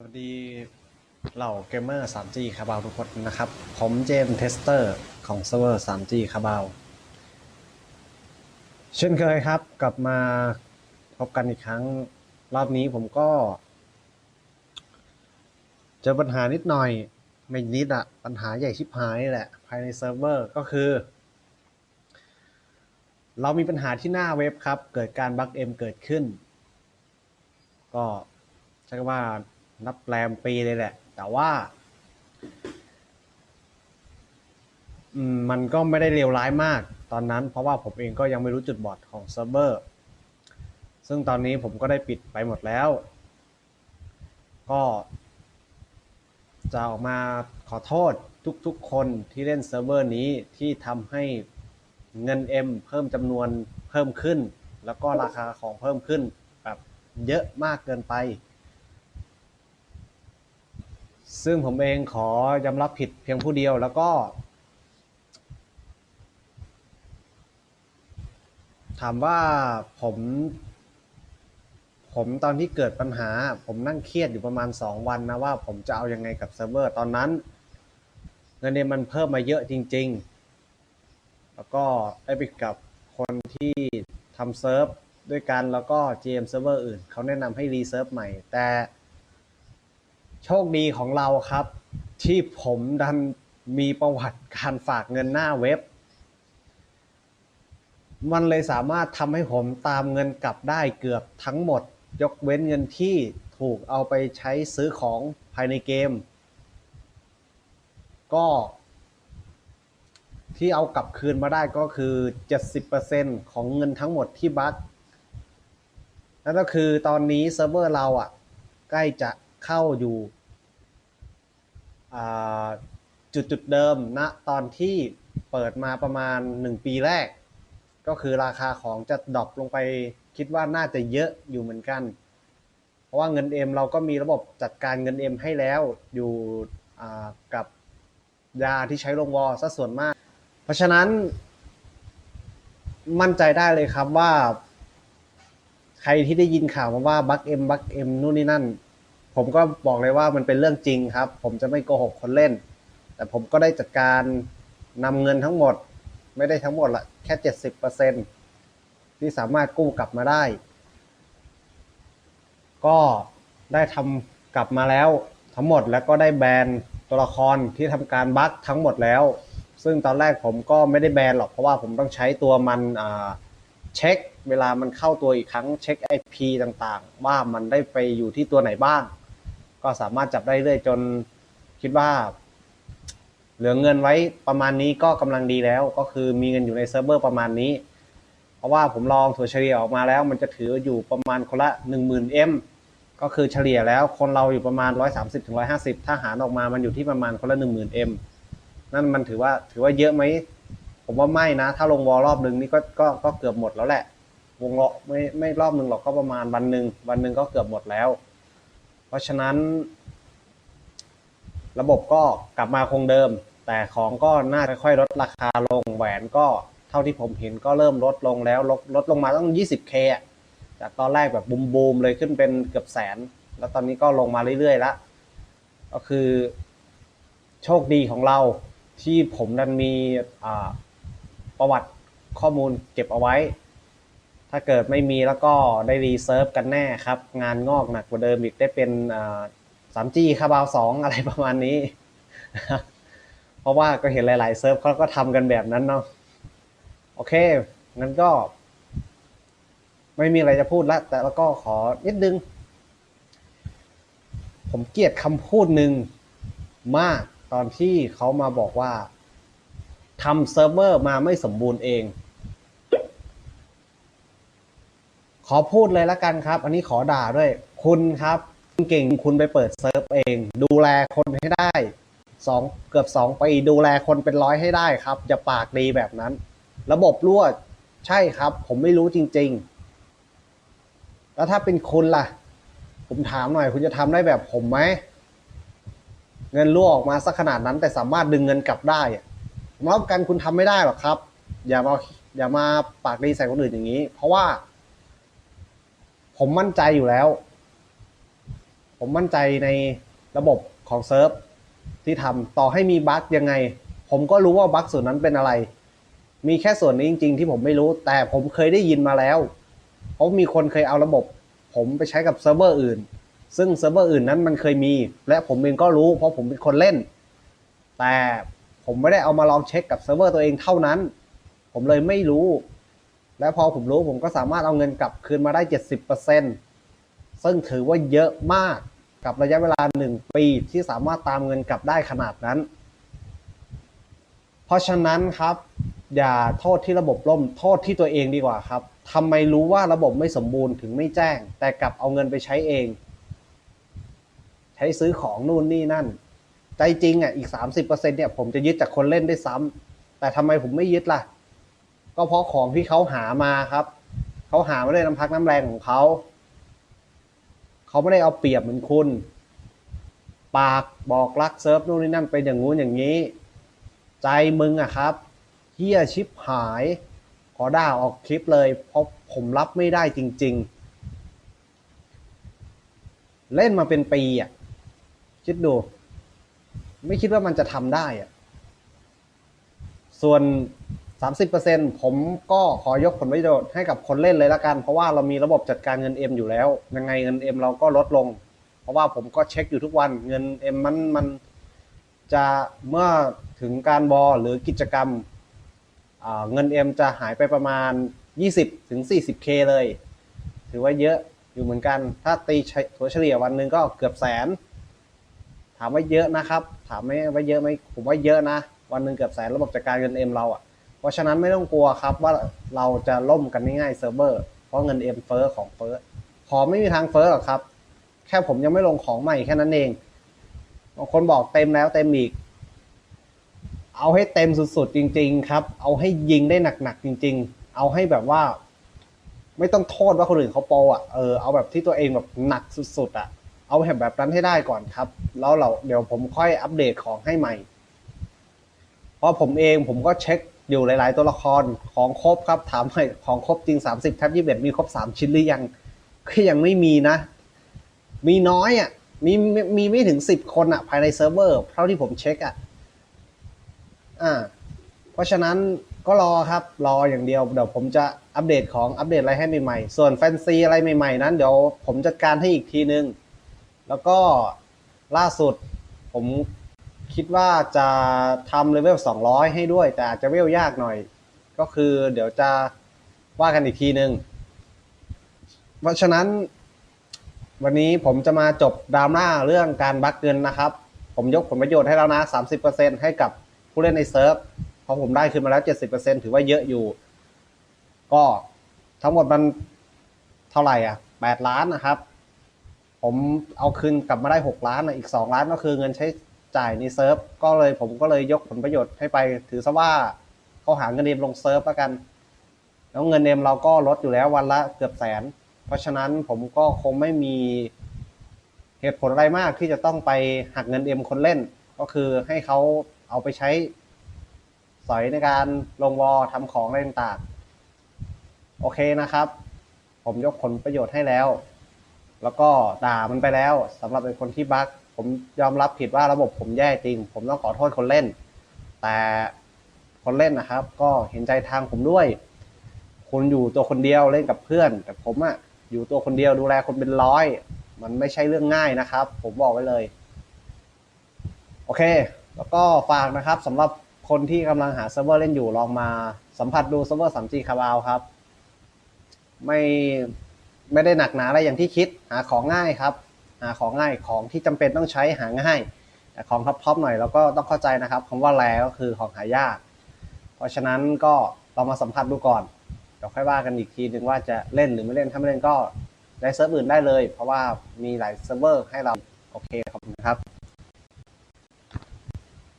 สวัสดีเหล่าเกมเมอร์ 3G คาบาวทุกคนนะครับ ผมเจมส์เทสเตอร์ของเซิร์ฟเวอร์ 3G คาบาวเช่นเคยครับ กลับมาพบกันอีกครั้ง รอบนี้ผมก็ เจอปัญหานิดหน่อย ไม่นิดอะปัญหาใหญ่ชิบหายแหละ ภายในเซิร์ฟเวอร์ก็คือ เรามีปัญหาที่หน้าเว็บครับ เกิดการบั๊กเอ็มเกิดขึ้น ก็ใช้คำว่า นับแรมปีเลยแหละ แต่ว่ามมันก็ไม่ได้เลวร้ายมากตอนนั้น เพราะว่าผมเองก็ยังไม่รู้จุดบอดของเซิร์ฟเวอร์ ซึ่งตอนนี้ผมก็ได้ปิดไปหมดแล้ว ก็จะออกมาขอโทษทุกๆคนที่เล่นเซิร์ฟเวอร์นี้ที่ทำให้เงิน M เพิ่มจำนวนเพิ่มขึ้น แล้วก็ราคาของเพิ่มขึ้นแบบเยอะมากเกินไป ซึ่งผมเองขอยอมรับผิดเพียงผู้เดียวแล้วก็ ถามว่าผม ผมตอนที่เกิดปัญหา ผมนั่งเครียดอยู่ประมาณ 2 วันนะว่าผมจะเอายังไงกับเซิร์ฟเวอร์ตอนนั้น เงินเดือนมันเพิ่มมาเยอะจริง ๆ แล้วก็ได้ไปกับคนที่ทำเซิร์ฟด้วยกันแล้วก็ GM เซิร์ฟเวอร์อื่น เขาแนะนำให้รีเซิร์ฟใหม่แต่ โชคดีของเราครับ ที่ผมดันมีประวัติการฝากเงินหน้าเว็บ มันเลยสามารถทำให้ผมตามเงินกลับได้เกือบทั้งหมด ยกเว้นเงินที่ถูกเอาไปใช้ซื้อของภายในเกม ก็ที่เอากลับคืนมาได้ก็คือ 70%ของเงินทั้งหมดที่บัคนั่นก็คือตอนนี้เซิร์ฟเวอร์เราอะ ใกล้จะเข้าอยู่ จุดจุดเดิมณนะตอนที่เปิดมาประมาณ 1 ปีแรก ก็คือราคาของจะดรอปลงไปคิดว่าน่าจะเยอะอยู่เหมือนกัน เพราะว่าเงินเอ็มเราก็มีระบบจัดการเงินเอ็มให้แล้วอยู่กับยาที่ใช้ลงวอซะส่วนมาก เพราะฉะนั้น มั่นใจได้เลยครับว่า ใครที่ได้ยินข่าวมาว่าบัคเอ็มบัคเอ็มนู่นนี่นั่น ผมก็บอกเลยว่ามันเป็นเรื่องจริงครับ ผมจะไม่โกหกคนเล่น แต่ผมก็ได้จัดการนำเงินทั้งหมด ไม่ได้ทั้งหมดละแค่เจ็ดสิบเปอร์เซ็นที่สามารถกู้กลับมาได้ ก็ได้ทำกลับมาแล้วทั้งหมดแล้วก็ได้แบนตัวละครที่ทำการบั๊กทั้งหมดแล้ว ซึ่งตอนแรกผมก็ไม่ได้แบนหรอกเพราะว่าผมต้องใช้ตัวมันเช็ค เวลามันเข้าตัวอีกครั้งเช็ค IP ต่างๆ ว่ามันได้ไปอยู่ที่ตัวไหนบ้าง ก็สามารถจับได้เรื่อยจนคิดว่า เหลือเงินไว้ประมาณนี้ก็กำลังดีแล้ว ก็คือมีเงินอยู่ในเซิร์ฟเวอร์ประมาณนี้ เพราะว่าผมลองถัวเฉลี่ยออกมาแล้ว มันจะถืออยู่ประมาณคนละ10,000 M ก็คือเฉลี่ยแล้วคนเราอยู่ประมาณ 130ถึง150 ถ้าหารออกมามันอยู่ที่ประมาณคนละ 10,000 M นั่นมันถือว่าถือว่าเยอะไหม ผมว่าไม่นะ ถ้าลงวอลรอบหนึ่งนี่ก็ก็ก็เกือบหมดแล้วแหละ วงเลาะไม่ไม่รอบหนึ่งหรอกก็ประมาณวันหนึ่งวันหนึ่งก็เกือบหมดแล้ว เพราะฉะนั้น ระบบก็กลับมาคงเดิม แต่ของก็น่าจะค่อยลดราคาลงแหวนก็เท่าที่ผมเห็นก็เริ่มลดลงแล้วลดลดลงมาต้อง 20k จากตอนแรกแบบบูมบูมๆเลยขึ้นเป็นเกือบแสน แล้วตอนนี้ก็ลงมาเรื่อยๆล้วก็คือ โชคดีของเราที่ผมดันมีประวัติข้อมูลเก็บเอาไว้ ถ้าเกิดไม่มีแล้วก็ได้รีเซิร์ฟกันแน่ครับ งานงอกหนักกว่าเดิมอีกได้เป็นสามจีคาบาวสองอะไรประมาณนี้ เพราะว่าก็เห็นหลาย ๆ เซิร์ฟเขาก็ทำกันแบบนั้นเนาะโอเคงั้นก็ ไม่มีอะไรจะพูดละแต่แล้วก็ขอนิดนึง ผมเกลียดคำพูดหนึ่งมากตอนที่เขามาบอกว่าทำเซิร์ฟเวอร์มาไม่สมบูรณ์เอง ขอพูดเลยละกันครับ อันนี้ขอด่าด้วยคุณครับคุณเก่งคุณไปเปิดเซิร์ฟเอง ดูแลคนให้ได้สองเกือบสองปีดูแลคนเป็นร้อยให้ได้ครับอย่าปากดีแบบนั้น ระบบรั่วใช่ครับ ผมไม่รู้จริง ๆ แล้วถ้าเป็นคุณล่ะ ผมถามหน่อยคุณจะทำได้แบบผมไหมเงินรั่วออกมาสักขนาดนั้น แต่สามารถดึงเงินกลับได้ผมรับประกันคุณทำไม่ได้หรอกครับ อย่ามาอย่ามาปากดีใส่คนอื่นอย่างนี้ เพราะว่า ผมมั่นใจอยู่แล้ว ผมมั่นใจในระบบของเซิร์ฟที่ทำต่อให้มีบั๊กยังไง ผมก็รู้ว่าบั๊กส่วนนั้นเป็นอะไร มีแค่ส่วนนี้จริง ๆ ที่ผมไม่รู้ แต่ผมเคยได้ยินมาแล้ว เพราะมีคนเคยเอาระบบ ผมไปใช้กับเซิร์ฟเวอร์อื่น ซึ่งเซิร์ฟเวอร์อื่นนั้นมันเคยมี และผมเองก็รู้เพราะผมเป็นคนเล่น แต่ผมไม่ได้เอามาลองเช็คกับเซิร์ฟเวอร์ตัวเองเท่านั้น ผมเลยไม่รู้ และพอผมรู้ผมก็สามารถเอาเงินกลับคืนมาได้ 70%ซึ่งถือว่าเยอะมากกับระยะเวลาหนึ่งปีที่สามารถตามเงินกลับได้ขนาดนั้น เพราะฉะนั้นครับ อย่าโทษที่ระบบล่ม โทษที่ตัวเองดีกว่าครับทำไมรู้ว่าระบบไม่สมบูรณ์ถึงไม่แจ้ง แต่กลับเอาเงินไปใช้เอง ใช้ซื้อของนู่นนี่นั่น ใจจริงอะอีก 30%เนี่ยผมจะยึดจากคนเล่นได้ซ้ำแต่ทำไมผมไม่ยึดล่ะ ก็เพราะของที่เขาหามาครับ เขาหามาด้วยน้ำพักน้ำแรงของเขา เขาไม่ได้เอาเปรียบเหมือนคุณ ปากบอกรักเซิร์ฟนู่นนี่นั่นเป็นอย่างงู้นอย่างนี้ ใจมึงอะครับเฮียชิบหาย ขอด่าออกคลิปเลยเพราะผมรับไม่ได้จริง ๆ เล่นมาเป็นปีอะคิดดู ไม่คิดว่ามันจะทำได้อะส่วน 30%ผมก็ขอยกผลประโยชน์ให้กับคนเล่นเลยละกัน เพราะว่าเรามีระบบจัดการเงิน M อยู่แล้ว ยังไงเงิน M เราก็ลดลง เพราะว่าผมก็เช็คอยู่ทุกวันเงิน M มันมันจะเมื่อถึงการบอหรือกิจกรรมเงิน M จะหายไปประมาณ 20ถึง 40k เลย ถือว่าเยอะอยู่เหมือนกัน ถ้าตีถัวเฉลี่ยวันหนึ่งก็เกือบแสน ถามว่าเยอะนะครับ ถามไม่ว่าเยอะไหมผมว่าเยอะนะ วันหนึ่งเกือบแสนระบบจัดการเงิน M เราอะ เพราะฉะนั้นไม่ต้องกลัวครับว่าเราจะล่มกันง่ายๆเซิร์ฟเวอร์ เพราะเงิน M เฟอ้อของเฟอ้อของไม่มีทางเฟอ้อหรอกครับ แค่ผมยังไม่ลงของใหม่แค่นั้นเองบางคนบอกเต็มแล้วเต็มอีก เอาให้เต็มสุดๆจริง ๆ ครับ เอาให้ยิงได้หนักๆจริง ๆ เอาให้แบบว่า ไม่ต้องโทษว่าคนอื่นเขาโปอะเออเอาแบบที่ตัวเองแบบหนักสุดๆอะเอาแบบแบบนั้นให้ได้ก่อนครับ แล้วเราเดี๋ยวผมค่อยอัปเดตของให้ใหม่ เพราะผมเองผมก็เช็ค อยู่หลาย ๆ ตัวละครของครบครับถามให้ของครบจริง 30แท็บยี่สิบมีครบ 3 ชิ้นหรือยังก็ยังไม่มีนะ มีน้อยอะมีมีไม่ถึง 10 คนอะภายในเซิร์ฟเวอร์เท่าที่ผมเช็คอะอ่าเพราะฉะนั้นก็รอครับรออย่างเดียวเดี๋ยวผมจะอัปเดตของอัปเดตอะไรให้ใหม่ๆ ส่วนแฟนซีอะไรใหม่ๆ นั้นเดี๋ยวผมจัดการให้อีกทีนึง แล้วก็ล่าสุดผม คิดว่าจะทำเลเวล200 ให้ด้วย แต่อาจจะเวลยากหน่อย ก็คือเดี๋ยวจะว่ากันอีกทีหนึงเพราะฉะนั้น วันนี้ผมจะมาจบดราม่าเรื่องการบัคเงินนะครับ ผมยกผลประโยชน์ให้แล้วนะ 30%ให้กับผู้เล่นในเซิร์ฟเพราะผมได้คืนมาแล้ว 70%ถือว่าเยอะอยู่ ก็ทั้งหมดมันเท่าไหร่อะ 8 ล้านนะครับ ผมเอาคืนกลับมาได้ 6 ล้านนะอีก 2 ล้านก็คือเงินใช้ จ่ายในเซิร์ฟก็เลยผมก็เลยยกผลประโยชน์ให้ไป ถือซะว่าเขาหาเงินเอ็มลงเซิร์ฟแล้วกัน แล้วเงินเอ็มเราก็ลดอยู่แล้ววันละเกือบแสน เพราะฉะนั้นผมก็คงไม่มีเหตุผลอะไรมากที่จะต้องไปหักเงินเอ็มคนเล่น ก็คือให้เขาเอาไปใช้สอยในการลงวอทำของอะไรต่างๆ โอเคนะครับ ผมยกผลประโยชน์ให้แล้ว แล้วก็ด่ามันไปแล้วสำหรับเป็นคนที่บั๊ก ผมยอมรับผิดว่าระบบผมแย่จริง ผมต้องขอโทษคนเล่น แต่คนเล่นนะครับ ก็เห็นใจทางผมด้วย คุณอยู่ตัวคนเดียวเล่นกับเพื่อน แต่ผมอะอยู่ตัวคนเดียวดูแลคนเป็นร้อย มันไม่ใช่เรื่องง่ายนะครับ ผมบอกไว้เลย โอเค แล้วก็ฝากนะครับสำหรับคนที่กำลังหาเซิร์ฟเวอร์เล่นอยู่ลองมาสัมผัสดูเซิร์ฟเวอร์ 3G คาบาวครับ ไม่ไม่ได้หนักหนาอะไรอย่างที่คิดหาของง่ายครับ ของง่ายของที่จำเป็นต้องใช้หาง่ายแต่ของท็อปๆหน่อยเราก็ต้องเข้าใจนะครับคำว่าแรก็คือของหายาก เพราะฉะนั้นก็เรามาสัมผัสดูก่อนเดี๋ยวค่อยว่ากันอีกทีหนึ่งว่าจะเล่นหรือไม่เล่นถ้าไม่เล่นก็ได้เซิร์ฟอื่นได้เลย เพราะว่ามีหลายเซิร์ฟเวอร์ให้เราโอเคขอบคุณครับ